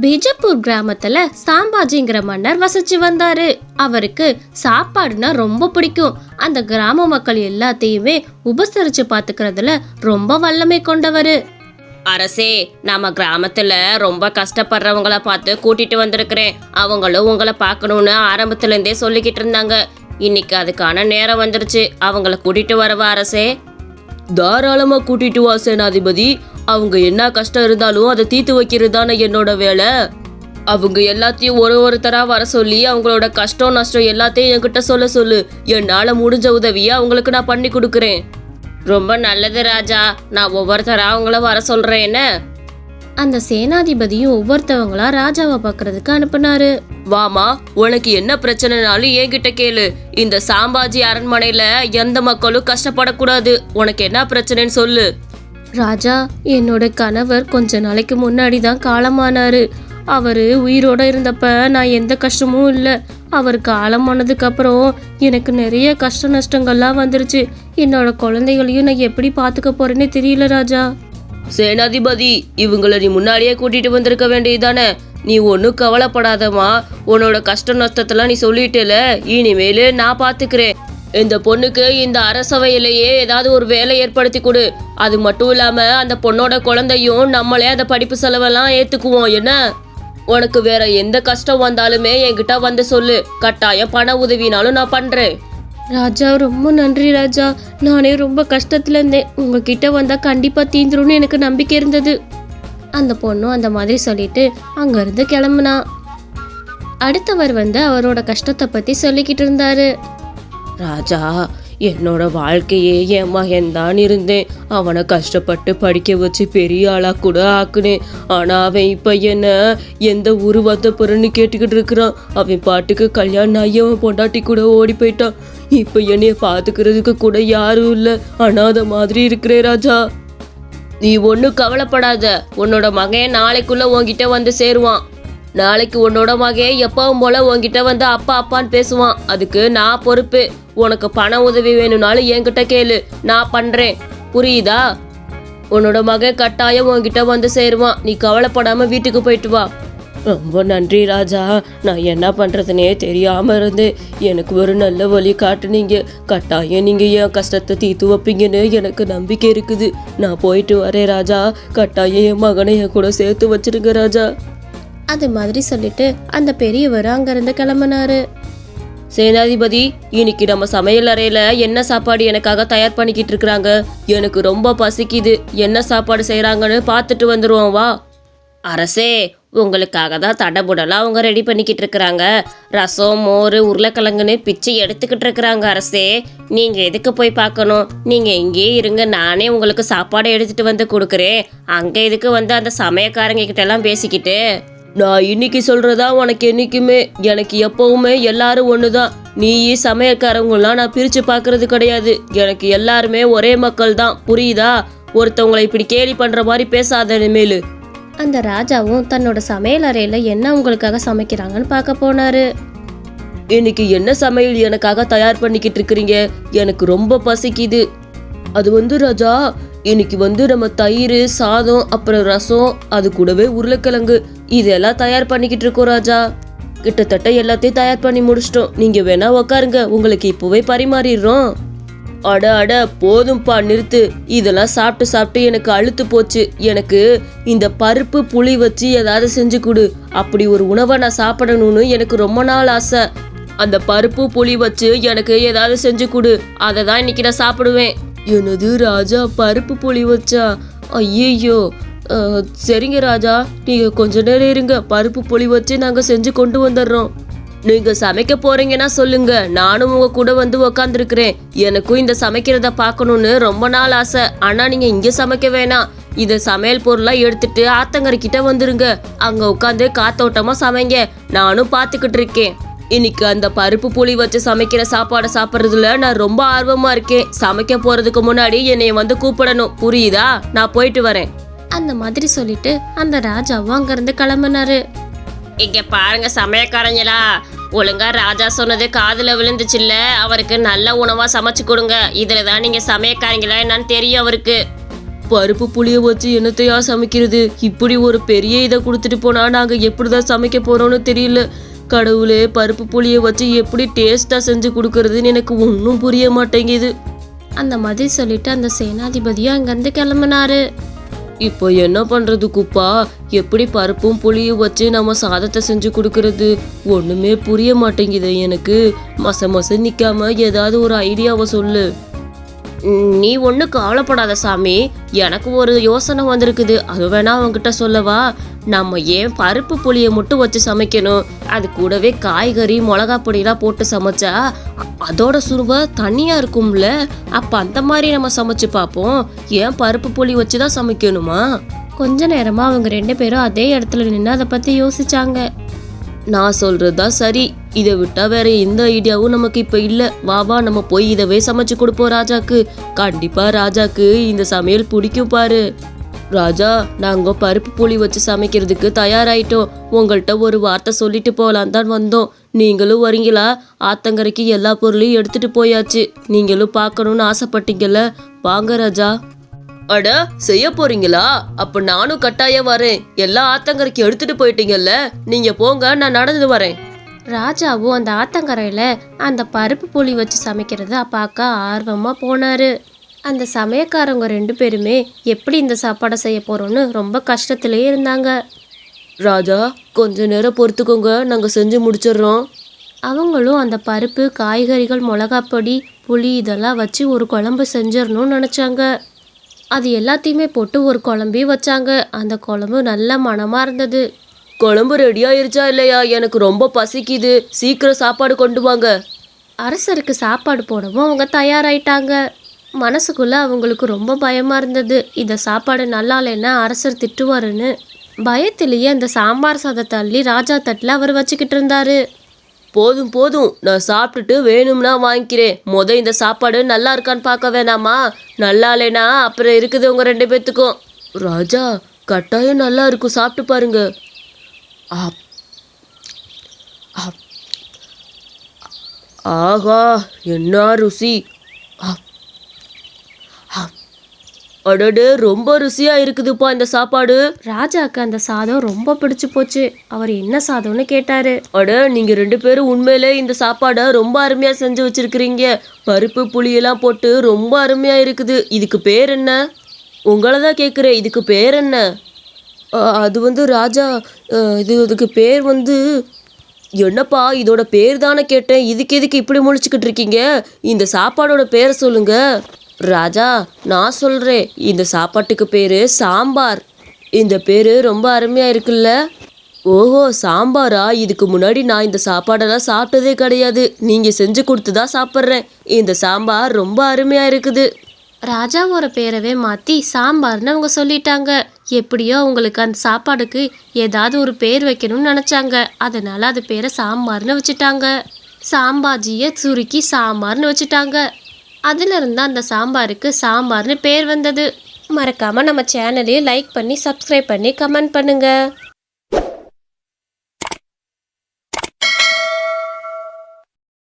பிஜப்பூர் கிராமத்துல சாம்பாஜிங்கிற மன்னர் வசிச்சு வந்தாரு. அவருக்கு சாப்பாடுனா ரொம்ப பிடிக்கும். அந்த கிராம மக்கள் எல்லாத்தையுமே உபசரிச்சு பாத்துக்கிறதுல ரொம்ப வல்லமை கொண்டவரு. அரசே நம்ம கிராமத்துல ரொம்ப கஷ்டப்படுறவங்கள பார்த்து கூட்டிட்டு வந்திருக்கிறேன். அவங்களும் உங்களை பார்க்கணும்னு ஆரம்பத்துல இருந்தே சொல்லிக்கிட்டு இருந்தாங்க. இன்னைக்கு அதுக்கான நேரம் வந்துருச்சு. அவங்கள கூட்டிட்டு வரவா அரசே? தாராளமா கூட்டிட்டு வா சேனாதிபதி. அவங்க என்ன கஷ்டம் இருந்தாலும் அதை தீர்த்து வைக்கிறது தானே என்னோட வேலை. அவங்க எல்லாத்தையும் ஒரு ஒருத்தரா வர சொல்லி அவங்களோட கஷ்டம் நஷ்டம் எல்லாத்தையும் என்கிட்ட சொல்ல சொல்லு. என்னால முடிஞ்ச உதவியை அவங்களுக்கு நான் பண்ணி கொடுக்குறேன். ரொம்ப நல்லது ராஜா. நான் ஒவ்வொருத்தரா அவங்கள வர சொல்றேன் என்ன? அந்த சேனாதிபதியும் ஒவ்வொருத்தவங்களா ராஜாவை பார்க்கறதுக்கு அனுப்புனாரு. வாமா உனக்கு என்ன பிரச்சனைனாலும் என்கிட்ட கேளு. இந்த சாம்பாஜி அரண்மனையில எந்த மக்களும் கஷ்டப்படக்கூடாது. உனக்கு என்ன பிரச்சனைன்னு சொல்லு. ராஜா என்னோட கணவர் கொஞ்ச நாளைக்கு முன்னாடி தான் காலமானாரு. அவர் உயிரோட இருந்தப்ப நான் எந்த கஷ்டமும் இல்லை. அவர் காலமானதுக்கு அப்புறம் எனக்கு நிறைய கஷ்ட நஷ்டங்கள்லாம் வந்துருச்சு. என்னோட குழந்தைகளையும் நான் எப்படி பார்த்துக்க போறேன்னு தெரியல ராஜா. சேனாதிபதி இவங்கள நீ முன்னாடியே கூட்டிட்டு வந்திருக்க வேண்டியதானே நீ ஒன்றும் கவலைப்படாதம்மா. உன்னோட கஷ்ட நஷ்டத்தெல்லாம் நீ சொல்லிட்டல. இனிமேலு நான் பார்த்துக்கிறேன் இந்த பொண்ணுக்கு இந்த அரசவையிலேயே ஏதாவது ஒரு வேலை ஏற்படுத்தி கொடு. அது மட்டும் இல்லாம அந்த பொண்ணோட குழந்தையும் நம்மளே அந்த படிப்பு செலவெல்லாம் ஏத்துக்குவோம். என்ன? உனக்கு வேற எந்த கஷ்டம் வந்தாலுமே என்கிட்ட வந்து சொல்லு. கட்டாயம் பண உதவினாலும் நான் பண்றேன். ராஜா ரொம்ப நன்றி ராஜா. நானே ரொம்ப கஷ்டத்துல இருந்தேன். உங்ககிட்ட வந்தா கண்டிப்பா தீந்துரும்னு எனக்கு நம்பிக்கை இருந்தது. அந்த பொண்ணும் அந்த மாதிரி சொல்லிட்டு அங்கேருந்து கிளம்புனா. அடுத்தவர் வந்து அவரோட கஷ்டத்தை பத்தி சொல்லிக்கிட்டு இருந்தாரு. ராஜா என்னோட வாழ்க்கையே என் மகன் தான் இருந்தேன். அவனை கஷ்டப்பட்டு படிக்க வச்சு பெரிய ஆளாக கூட ஆக்குனேன். ஆனால் அவன் இப்போ என்ன எந்த ஊர் வந்த பொருள்னு கேட்டுக்கிட்டு இருக்கிறான். அவன் பாட்டுக்கு கல்யாணம் ஆகி அவன் பொண்டாட்டி கூட ஓடி போயிட்டான். இப்போ என்னைய பார்த்துக்கிறதுக்கு கூட யாரும் இல்லை. அனாத மாதிரி இருக்கிறே ராஜா. நீ ஒன்றும் கவலைப்படாத. உன்னோட மகன் நாளைக்குள்ளே உன்கிட்ட வந்து சேருவான். நாளைக்கு உன்னோட மகன் எப்பவும் போல உன்கிட்ட வந்து அப்பா அப்பான்னு பேசுவான். அதுக்கு நான் பொறுப்பு. உனக்கு பண உதவி வேணும்னாலும் என்கிட்ட கேளு. நான் பண்றேன். புரியுதா? உன்னோட மகன் கட்டாயம் உன்கிட்ட வந்து சேருவான் நீ கவலைப்படாம வீட்டுக்கு போயிட்டு வா. ரொம்ப நன்றி ராஜா. நான் என்ன பண்ணுறதுனே தெரியாம இருந்தேன் எனக்கு ஒரு நல்ல வழி காட்டுனீங்க. கட்டாயம் நீங்க என் கஷ்டத்தை தீர்த்து வைப்பீங்கன்னு எனக்கு நம்பிக்கை இருக்குது. நான் போயிட்டு வரேன் ராஜா. கட்டாயம் என் மகனை என் கூட சேர்த்து வச்சிருங்க ராஜா. அது மாதிரி சொல்லிட்டு அந்த பெரியவர் அங்கிருந்து கிளம்புனாரு. சேனாதிபதி இன்னைக்கு நம்ம சமையல் அறையில என்ன சாப்பாடு எனக்காக தயார் பண்ணிக்கிட்டு இருக்கிறாங்க? எனக்கு ரொம்ப பசிக்குது. என்ன சாப்பாடு செய்யறாங்கன்னு பார்த்துட்டு வந்துருவோம் வா. அரசே உங்களுக்காக தான் தடபுடலாம் அவங்க ரெடி பண்ணிக்கிட்டு இருக்கிறாங்க. ரசம் மோர் உருளைக்கிழங்குன்னு பிச்சை எடுத்துக்கிட்டு இருக்கிறாங்க அரசே. நீங்கள் எதுக்கு போய் பார்க்கணும்? நீங்கள் இங்கேயே இருங்க. நானே உங்களுக்கு சாப்பாடு எடுத்துட்டு வந்து கொடுக்குறேன். அங்கே எதுக்கு வந்து அந்த சமயக்காரங்க கிட்ட எல்லாம் பேசிக்கிட்டு? நான் இன்னைக்கு சொல்றதா உனக்கு என்னைக்குமே எனக்கு எப்பவுமே எல்லாரும் ஒண்ணுதான். நீ சமையல்காரவங்களாம் நான் பிரிச்சு பார்க்கறது கிடையாது. எனக்கு எல்லாருமே ஒரே மக்கள் தான் புரியுதா? ஒருத்தவங்களை இப்படி கேலி பண்ற மாதிரி பேசாத இனிமேலு. அந்த ராஜாவும் தன்னோட சமையல் அறையில என்ன உங்களுக்காக சமைக்கிறாங்கன்னு பார்க்க போனாரு. இன்னைக்கு என்ன சமையல் எனக்காக தயார் பண்ணிக்கிட்டு இருக்கிறீங்க? எனக்கு ரொம்ப பசிக்குது. அது வந்து ராஜா இன்னைக்கு வந்து நம்ம தயிர் சாதம் அப்புறம் ரசம் அது கூடவே உருளைக்கிழங்கு. இதெல்லாம் தயார் பண்ணிக்கிட்டு இருக்கோம் ராஜா. கிட்டத்தட்ட எல்லாத்தையும் தயார் பண்ணி முடிச்சிட்டோம். நீங்க வேணா உக்காருங்க. உங்களுக்கு இப்போவே பரிமாறிடுறோம். அட அட போதும்பா நிறுத்து. இதெல்லாம் சாப்பிட்டு சாப்பிட்டு எனக்கு அழுத்து போச்சு. எனக்கு இந்த பருப்பு புளி வச்சு ஏதாவது செஞ்சு கொடு. அப்படி ஒரு உணவை நான் சாப்பிடணும்னு எனக்கு ரொம்ப நாள் ஆசை. அந்த பருப்பு புளி வச்சு எனக்கு ஏதாவது செஞ்சு கொடு. அதை தான் இன்னைக்கு நான் சாப்பிடுவேன். என்னது ராஜா? பருப்பு புளி வச்சா? ஐயோ சரிங்க ராஜா. நீங்க கொஞ்ச நேரம் இருங்க. பருப்பு புளி வச்சு நாங்க செஞ்சு கொண்டு வந்துடுறோம். நீங்க சமைக்க போறீங்கன்னா சொல்லுங்க. நானும் உங்க கூட வந்து உக்காந்துருக்கிறேன். எனக்கும் இந்த சமைக்கிறத பார்க்கணும்னு ரொம்ப நாள் ஆசை. ஆனா நீங்க இங்க சமைக்க வேணாம். இத சமையல் பொருளா எடுத்துட்டு ஆத்தங்கரை கிட்ட வந்துருங்க. அங்க உட்காந்து காத்தோட்டமா சமைங்க. நானும் பார்த்துக்கிட்டு இருக்கேன். இன்னைக்கு அந்த பருப்பு புளி வச்சு சமைக்கிற சாப்பாடை சாப்பிட்றதுல நான் ரொம்ப ஆர்வமா இருக்கேன். சமைக்க போறதுக்கு முன்னாடி என்னைய வந்து கூப்பிடணும். புரியுதா? நான் போயிட்டு வரேன். அந்த மாதிரி சொல்லிட்டு அந்த ராஜாவும் அங்கிருந்து கிளம்புனாரு. இங்க பாருங்க சமயக்காரங்களா. ஒழுங்கா ராஜா சொன்னது காதுல விழுந்துச்சுல்ல. அவருக்கு நல்ல உணவா சமைச்சு கொடுங்க. இதுல தான் நீங்க சமயக்காரங்களா என்னன்னு தெரியும் அவருக்கு. பருப்பு புளிய வச்சு என்னத்தையா சமைக்கிறது? இப்படி ஒரு பெரிய இதை கொடுத்துட்டு போனா நாங்க எப்படிதான் சமைக்க போறோம்னு தெரியல. கடவுளே பருப்பு புளிய வச்சு எப்படி டேஸ்டா செஞ்சு கொடுக்கறதுன்னு எனக்கு ஒன்றும் புரிய மாட்டேங்குது. அந்த மாதிரி சொல்லிட்டு அந்த சேனாதிபதியும் அங்கேருந்து கிளம்புனாரு. இப்போ என்ன பண்றது குப்பா? எப்படி பருப்பும் புளியும் வச்சு நம்ம சாதத்தை செஞ்சு கொடுக்கறது? ஒண்ணுமே புரிய மாட்டேங்குது எனக்கு. மச மச நிக்காம ஏதாவது ஒரு ஐடியாவை சொல்லு. நீ ஒன்றும் கவலைப்படாத சாமி. எனக்கு ஒரு யோசனை வந்திருக்குது. அது வேணா அவங்ககிட்ட சொல்லவா? நம்ம ஏன் பருப்பு புளியை மட்டும் வச்சு சமைக்கணும்? அது கூடவே காய்கறி மிளகா பொடியெல்லாம் போட்டு சமைச்சா அதோட சுருவ தனியாக இருக்கும்ல? அப்போ அந்த மாதிரி நம்ம சமைச்சு பார்ப்போம். ஏன் பருப்பு புளி வச்சு தான் சமைக்கணுமா? கொஞ்ச நேரமாக அவங்க ரெண்டு பேரும் அதே இடத்துல நின்று அதை பற்றி யோசிச்சாங்க. நான் சொல்றதா சரி. இதை விட்டா வேற எந்த ஐடியாவும் நமக்கு இப்ப இல்ல. வா வா நம்ம போய் இதவே சமைச்சு கொடுப்போம் ராஜாக்கு. கண்டிப்பா ராஜாக்கு இந்த சமையல் பிடிக்கும் பாரு. ராஜா நாங்க பருப்பு புளி வச்சு சமைக்கிறதுக்கு தயாராயிட்டோம். உங்கள்கிட்ட ஒரு வார்த்தை சொல்லிட்டு போகலாம் தான் வந்தோம். நீங்களும் வரீங்களா? ஆத்தங்கரைக்கு எல்லா பொருளையும் எடுத்துட்டு போயாச்சு. நீங்களும் பார்க்கணும்னு ஆசைப்பட்டீங்கல்ல? வாங்க ராஜா. அட செய்ய போறீங்களா? அப்ப நானும் கட்டாயம் வரேன். எல்லா ஆத்தங்கரைக்கு எடுத்துட்டு போயிட்டீங்கல்ல? நீங்க போங்க நான் நடந்து வரேன். ராஜாவும் அந்த ஆத்தங்கரையில் அந்த பருப்பு புளி வச்சு சமைக்கிறத பார்க்க ஆர்வமாக போனார். அந்த சமயக்காரங்க ரெண்டு பேருமே எப்படி இந்த சாப்பாடை செய்ய போகிறோன்னு ரொம்ப கஷ்டத்திலே இருந்தாங்க. ராஜா கொஞ்ச நேரம் பொறுத்துக்கோங்க. நாங்க செஞ்சு முடிச்சிடுறோம். அவங்களும் அந்த பருப்பு காய்கறிகள் மிளகாப்பொடி புளி இதெல்லாம் வச்சு ஒரு குழம்பு செஞ்சிடணும்னு நினச்சாங்க. அது எல்லாத்தையுமே போட்டு ஒரு குழம்பையும் வச்சாங்க. அந்த குழம்பு நல்ல மணமாக இருந்தது. குழம்பு ரெடி ஆயிருச்சா இல்லையா? எனக்கு ரொம்ப பசிக்குது. சீக்கிரம் சாப்பாடு கொண்டு வாங்க. அரசருக்கு சாப்பாடு போடவும் அவங்க தயாராயிட்டாங்க. மனசுக்குள்ளே அவங்களுக்கு ரொம்ப பயமாக இருந்தது. இந்த சாப்பாடு நல்லா இல்லைன்னா அரசர் திட்டுவாருன்னு. பயத்திலேயே அந்த சாம்பார் சாதத்தை அள்ளி ராஜா தட்டில் அவர் வச்சுக்கிட்டு இருந்தாரு. போதும் போதும். நான் சாப்பிட்டுட்டு வேணும்னா வாங்கிக்கிறேன். முத இந்த சாப்பாடு நல்லா இருக்கான்னு பார்க்க வேணாமா? நல்லா இல்லைனா அப்புறம் இருக்குது உங்கள் ரெண்டு பேர்த்துக்கும் ராஜா கட்டாயம் நல்லா இருக்கும். சாப்பிட்டு பாருங்க. ஆஹா என்ன ருசி. அடடே ரொம்ப ருசியா இருக்குதுப்பா இந்த சாப்பாடு. ராஜாக்கு அந்த சாதம் ரொம்ப பிடிச்சு போச்சு. அவர் என்ன சாதம்னு கேட்டாரு. அட நீங்க ரெண்டு பேரும் உண்மையிலே இந்த சாப்பாடை ரொம்ப அருமையா செஞ்சு வச்சிருக்கிறீங்க. பருப்பு புளியெல்லாம் போட்டு ரொம்ப அருமையா இருக்குது. இதுக்கு பேர் என்ன? உங்களை தான் கேட்குறேன் இதுக்கு பேர் என்ன? அது வந்து ராஜா இது இதுக்கு பேர் வந்து என்னப்பா இதோட பேர் தானே கேட்டேன். இதுக்கு எதுக்கு இப்படி முழிச்சுக்கிட்டு இருக்கீங்க? இந்த சாப்பாடோட பேரை சொல்லுங்க. ராஜா நான் சொல்கிறேன் இந்த சாப்பாட்டுக்கு பேர் சாம்பார். இந்த பேர் ரொம்ப அருமையாக இருக்குல்ல? ஓஹோ சாம்பாரா? இதுக்கு முன்னாடி நான் இந்த சாப்பாடெல்லாம் சாப்பிட்டதே கிடையாது. நீங்கள் செஞ்சு கொடுத்து தான் சாப்பிட்றேன். இந்த சாம்பார் ரொம்ப அருமையாக இருக்குது. ராஜாவோட பேரவே மாற்றி சாம்பார்னு அவங்க சொல்லிட்டாங்க. எப்படியோ அவங்களுக்கு அந்த சாப்பாடுக்கு ஏதாவது ஒரு பேர் வைக்கணும்னு நினச்சாங்க. அதனால் அது பேரை சாம்பார்னு வச்சுட்டாங்க. சாம்பாஜியை சுருக்கி சாம்பார்னு வச்சுட்டாங்க. அதிலிருந்து அந்த சாம்பாருக்கு சாம்பார்னு பேர் வந்தது. மறக்காமல் நம்ம சேனலையும் லைக் பண்ணி சப்ஸ்கிரைப் பண்ணி கமெண்ட் பண்ணுங்கள்